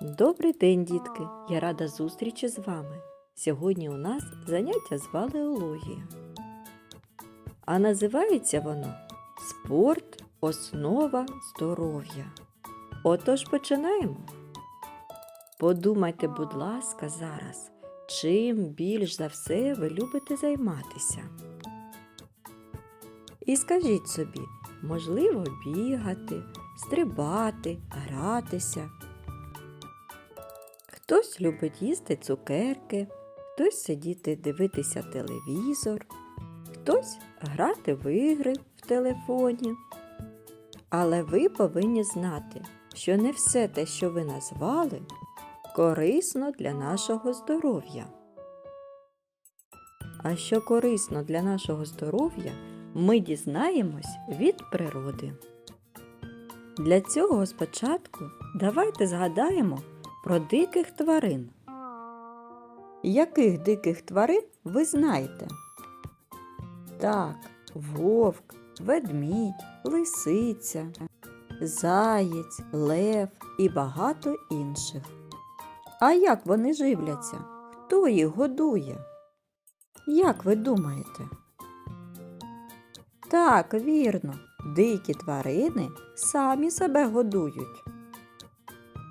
Добрий день, дітки! Я рада зустрічі з вами. Сьогодні у нас заняття з валеологія. А називається воно Спорт основа здоров'я. Отож починаємо. Подумайте, будь ласка, зараз, чим більш за все ви любите займатися. І скажіть собі, можливо, бігати, стрибати, гратися. Хтось любить їсти цукерки, хтось сидіти дивитися телевізор, хтось грати в ігри в телефоні. Але ви повинні знати, що не все те, що ви назвали, корисно для нашого здоров'я. А що корисно для нашого здоров'я, ми дізнаємось від природи. Для цього спочатку давайте згадаємо про диких тварин. Яких диких тварин ви знаєте? Так, вовк, ведмідь, лисиця, заєць, лев і багато інших. А як вони живляться? Хто їх годує? Як ви думаєте? Так, вірно, дикі тварини самі себе годують.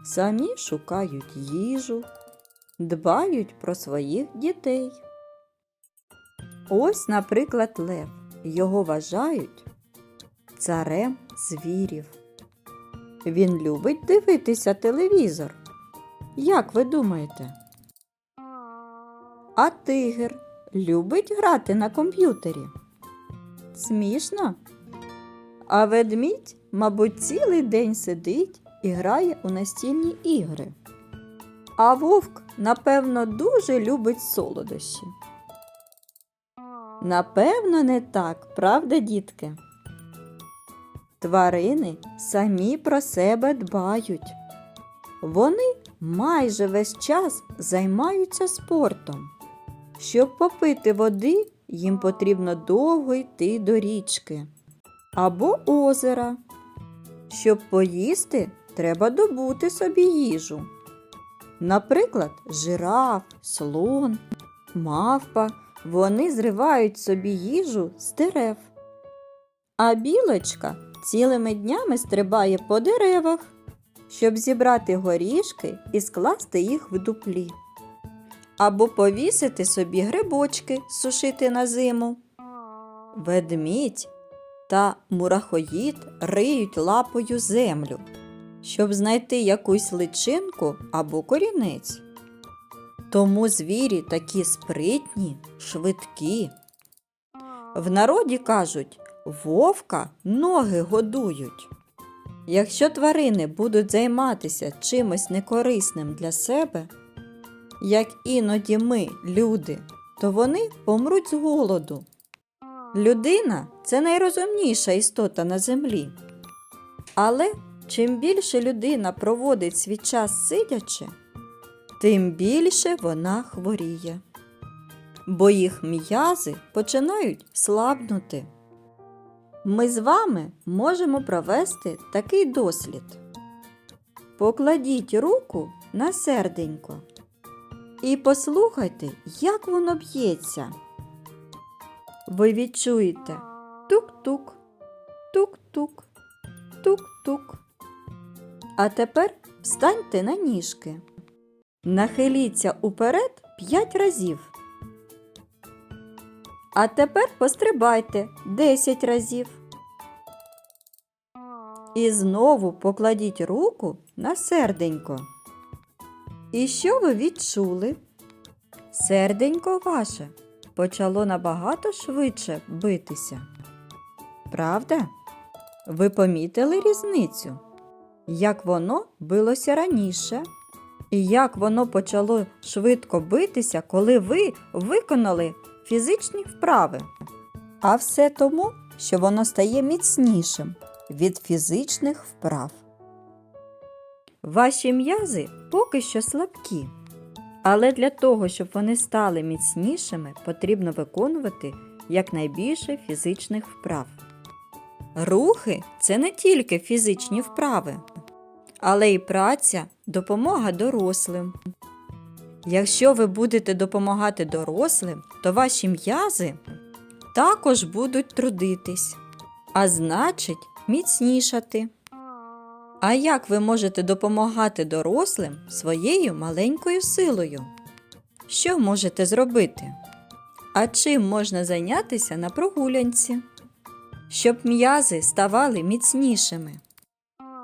Самі шукають їжу, дбають про своїх дітей. Ось, наприклад, лев. Його вважають царем звірів. Він любить дивитися телевізор. Як ви думаєте? А тигр любить грати на комп'ютері. Смішно? А ведмідь, мабуть, цілий день сидить і грає у настільні ігри. А вовк, напевно, дуже любить солодощі. Напевно, не так, правда, дітки? Тварини самі про себе дбають. Вони майже весь час займаються спортом. Щоб попити води, їм потрібно довго йти до річки або озера. Щоб поїсти, треба добути собі їжу. Наприклад, жираф, слон, мавпа вони зривають собі їжу з дерев. А білочка цілими днями стрибає по деревах, щоб зібрати горішки і скласти їх в дуплі. Або повісити собі грибочки сушити на зиму. Ведмідь та мурахоїд риють лапою землю, щоб знайти якусь личинку або корінець. Тому звірі такі спритні, швидкі. В народі кажуть, вовка ноги годують. Якщо тварини будуть займатися чимось некорисним для себе, як іноді ми, люди, то вони помруть з голоду. Людина це найрозумніша істота на землі. Але чим більше людина проводить свій час сидячи, тим більше вона хворіє, бо їх м'язи починають слабнути. Ми з вами можемо провести такий дослід. Покладіть руку на серденько і послухайте, як воно б'ється. Ви відчуєте тук-тук, тук-тук, тук-тук. А тепер встаньте на ніжки. Нахиліться уперед 5 разів. А тепер пострибайте 10 разів. І знову покладіть руку на серденько. І що ви відчули? Серденько ваше почало набагато швидше битися. Правда? Ви помітили різницю? Як воно билося раніше? І як воно почало швидко битися, коли ви виконали фізичні вправи? А все тому, що воно стає міцнішим від фізичних вправ. Ваші м'язи поки що слабкі, але для того, щоб вони стали міцнішими, потрібно виконувати якнайбільше фізичних вправ. Рухи це не тільки фізичні вправи, але й праця допомога дорослим. Якщо ви будете допомагати дорослим, то ваші м'язи також будуть трудитись, а значить, міцнішати. А як ви можете допомагати дорослим своєю маленькою силою? Що можете зробити? А чим можна зайнятися на прогулянці? Щоб м'язи ставали міцнішими.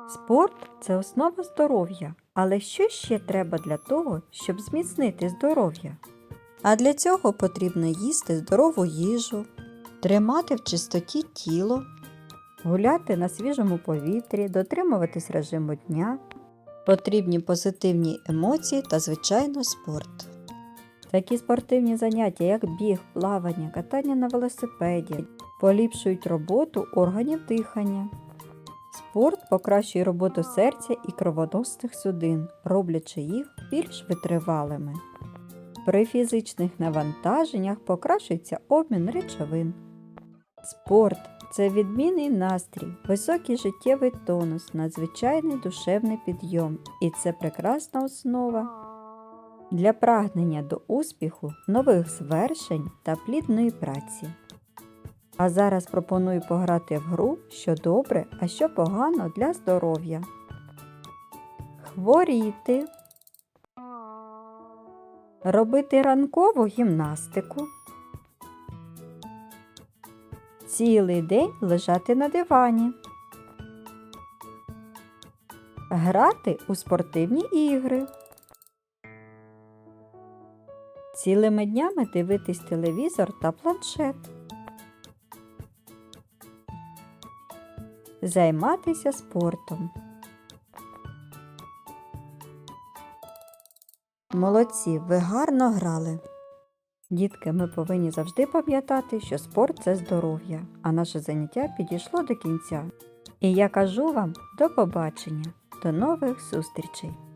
Спорт це основа здоров'я. Але що ще треба для того, щоб зміцнити здоров'я? А для цього потрібно їсти здорову їжу, тримати в чистоті тіло, гуляти на свіжому повітрі, дотримуватись режиму дня. Потрібні позитивні емоції та, звичайно, спорт. Такі спортивні заняття, як біг, плавання, катання на велосипеді, поліпшують роботу органів дихання. Спорт покращує роботу серця і кровоносних судин, роблячи їх більш витривалими. При фізичних навантаженнях покращується обмін речовин. Спорт це відмінний настрій, високий життєвий тонус, надзвичайний душевний підйом, і це прекрасна основа для прагнення до успіху, нових звершень та плідної праці. А зараз пропоную пограти в гру, що добре, а що погано для здоров'я. Хворіти. Робити ранкову гімнастику. Цілий день лежати на дивані. Грати у спортивні ігри. Цілими днями дивитись телевізор та планшет. Займатися спортом. Молодці, ви гарно грали. Дітки, ми повинні завжди пам'ятати, що спорт це здоров'я, а наше заняття підійшло до кінця. І я кажу вам до побачення, до нових зустрічей!